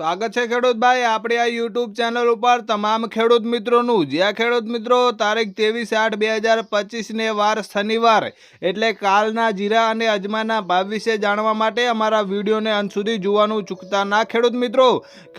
સ્વાગત છે ખેડૂત ભાઈ આપણી આ યુટ્યુબ ચેનલ ઉપર તમામ ખેડૂત મિત્રોનું. જ્યાં ખેડૂત મિત્રો, તારીખ ત્રેવીસ આઠ બે હજાર પચીસને વાર શનિવાર, એટલે કાલના જીરા અને અજમાના ભાવ વિશે જાણવા માટે અમારા વિડીયોને અંત સુધી જોવાનું ચૂકતા ના ખેડૂત મિત્રો.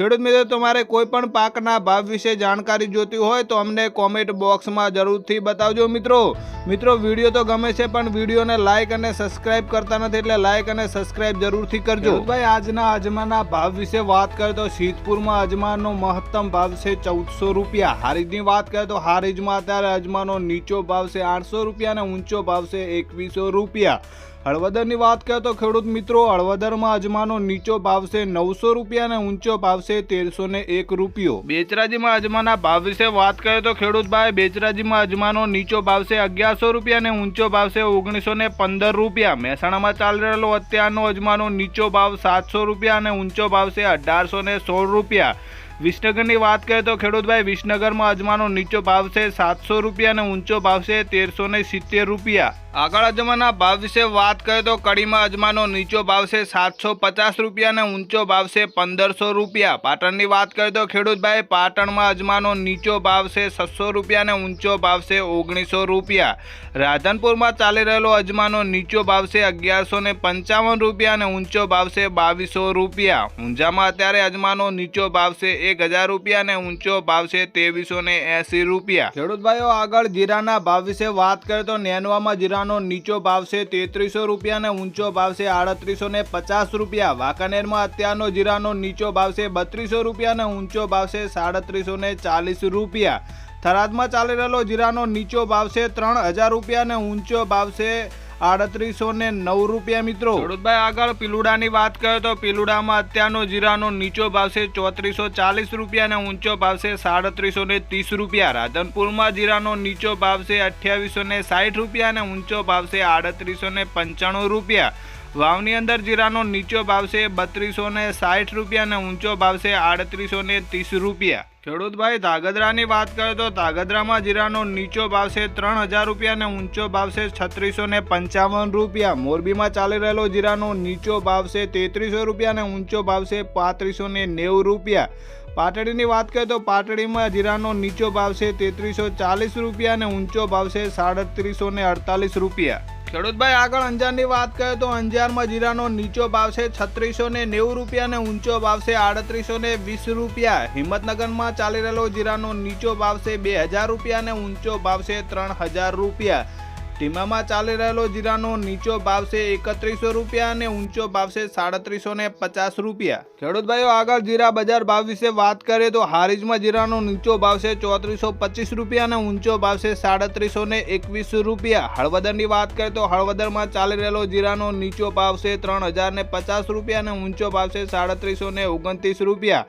ખેડૂત મિત્રો, તમારે કોઈ પણ પાકના ભાવ વિશે જાણકારી જોતી હોય તો અમને કોમેન્ટ બોક્સમાં જરૂરથી બતાવજો મિત્રો. મિત્રો, વીડિયો તો ગમે છે, પણ વિડીયોને લાઇક અને સબસ્ક્રાઇબ કરતા નથી, એટલે લાઇક અને સબસ્ક્રાઇબ જરૂરથી કરજો. ભાઈ આજના અજમાના ભાવ વિશે વાત કરીએ તો સિદ્ધપુરમાં અજમાનો મહત્તમ ભાવ છે ચૌદસો રૂપિયા. હારીજની વાત કરીએ તો હારીજમાં અત્યારે અજમાનો નીચો ભાવ છે આઠસો રૂપિયા અને ઊંચો ભાવ છે એકવીસો રૂપિયા. હળવદરની વાત કરીએ તો ખેડૂત મિત્રો હળવદરમાં અજમાનો નીચો ભાવ છે નવસો રૂપિયા અને ઊંચો ભાવ છે તેરસો ને એક રૂપિયો. બેચરાજીમાં અજમાના ભાવ વિશે વાત કરીએ તો ખેડૂત ભાઈ બેચરાજીમાં અજમાનો નીચો ભાવ છે અગિયારસો રૂપિયા અને ઊંચો ભાવ છે ઓગણીસો ને પંદર રૂપિયા. મહેસાણામાં ચાલી રહેલો અત્યારનો અજમાનો નીચો ભાવ સાતસો રૂપિયા અને ઊંચો ભાવ છે અઢારસો ને સોળ રૂપિયા. વિસનગરની વાત કરીએ તો ખેડૂતભાઈ વિસનગરમાં અજમાનો નીચો ભાવ છે સાતસો રૂપિયા અને ઊંચો ભાવ છે તેરસો ને સિત્તેર રૂપિયા. આગળ અજમાના ભાવ વિશે વાત કરીએ તો કડીમાં અજમાનો નીચો ભાવ છે સાતસો પચાસ રૂપિયા અને ઊંચો ભાવ છે પંદરસો રૂપિયા. પાટણની વાત કરીએ તો ખેડૂતભાઈ પાટણમાં અજમાનો નીચો ભાવ છે છસો રૂપિયા અને ઊંચો ભાવ છે ઓગણીસો રૂપિયા. રાધનપુરમાં ચાલી રહેલો અજમાનો નીચો ભાવ છે અગિયારસો ને પંચાવન રૂપિયા અને ઊંચો ભાવ છે બાવીસો રૂપિયા. ઊંઝામાં અત્યારે અજમાનો નીચો ભાવ છે એક હજાર રૂપિયા અને ઊંચો ભાવ છે ત્રેવીસો ને એસી રૂપિયા. ખેડૂત આગળ જીરાના ભાવ વિશે વાત કરીએ તો નેનવામાં જીરાનો નીચો ભાવ છે તેત્રીસો રૂપિયા અને ઊંચો ભાવ છે આડત્રીસો ને પચાસ રૂપિયા. વાંકાનેરમાં અત્યારનો જીરાનો નીચો ભાવ છે બત્રીસો રૂપિયા અને ઊંચો ભાવ છે સાડત્રીસો ને ચાલીસ રૂપિયા. થરાદમાં ચાલી રહેલો જીરાનો નીચો ભાવ છે ત્રણ હજાર રૂપિયા અને ઊંચો ભાવ છે આડત્રીસો ને નવ રૂપિયા, મિત્રો. ખેડૂતભાઈ આગળ પીલુડાની વાત કરીએ તો પીલુડામાં અત્યારનો જીરાનો નીચો ભાવ છે ચોત્રીસો ચાલીસ રૂપિયા અને ઊંચો ભાવ છે સાડત્રીસો ને ત્રીસ રૂપિયા. રાધનપુરમાં જીરાનો નીચો ભાવ છે અઠ્યાવીસો ને સાઠ રૂપિયા અને ઊંચો ભાવ છે આડત્રીસો ને પંચાણું રૂપિયા. વાવની અંદર જીરાનો નીચો ભાવ છે બત્રીસો ને સાઠ રૂપિયા અને ઊંચો ભાવ છે આડત્રીસો ને ત્રીસ રૂપિયા. ખેડૂતભાઈ, ધાગધ્રાની વાત કરીએ તો ધાગધ્રામાં જીરાનો નીચો ભાવ છે ત્રણ હજાર રૂપિયા અને ઊંચો ભાવ છે છત્રીસો ને પંચાવન રૂપિયા. મોરબીમાં ચાલી રહેલો જીરાનો નીચો ભાવ છે તેત્રીસો રૂપિયા અને ઊંચો ભાવ છે પાંત્રીસો ને નેવું રૂપિયા. પાટડીની વાત કરીએ તો પાટડીમાં જીરાનો નીચો ભાવ છે તેત્રીસો ચાલીસ રૂપિયા અને ઊંચો ભાવ છે સાડત્રીસો ને અડતાલીસ રૂપિયા. ખેડૂતભાઈ આગળ અંજારની વાત કરીએ તો અંજારમાં જીરાનો નીચો ભાવ છે છત્રીસો ને નેવું રૂપિયા અને ઊંચો ભાવ છે આડત્રીસો ને વીસ રૂપિયા. હિંમતનગરમાં ચાલી રહેલો જીરાનો નીચો ભાવ છે બે હજાર રૂપિયા અને ઊંચો ભાવ છે ત્રણ હજાર રૂપિયા. ટીમામાં ચાલી રહેલો જીરાનો નીચો ભાવ છે એકત્રીસો રૂપિયા અને ઊંચો ભાવ છે સાડત્રીસો ને પચાસ રૂપિયા. ખેડૂત ભાઈઓ, આગળ જીરા બજાર ભાવ વિશે વાત કરીએ તો હારીજમાં જીરાનો નીચો ભાવ છે ચોત્રીસો પચીસ રૂપિયા અને ઊંચો ભાવ છે સાડત્રીસો ને એકવીસ રૂપિયા. હળવદરની વાત કરીએ તો હળવદરમાં ચાલી રહેલો જીરાનો નીચો ભાવ છે ત્રણ હજાર ને પચાસ રૂપિયા અને ઊંચો ભાવ છે સાડત્રીસો ને ઓગણત્રીસ રૂપિયા.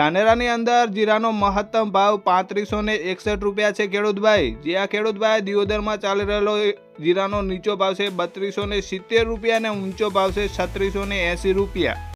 ધાનેરાની અંદર જીરાનો મહત્તમ ભાવ પાંત્રીસો ને એકસઠ રૂપિયા છે, ખેડૂતભાઈ. જે આ ખેડૂતભાઈ, દિયોદરમાં ચાલી રહેલો જીરાનો નીચો ભાવ છે બત્રીસો સિત્તેર રૂપિયા અને ઊંચો ભાવ છે છત્રીસો એંસી રૂપિયા.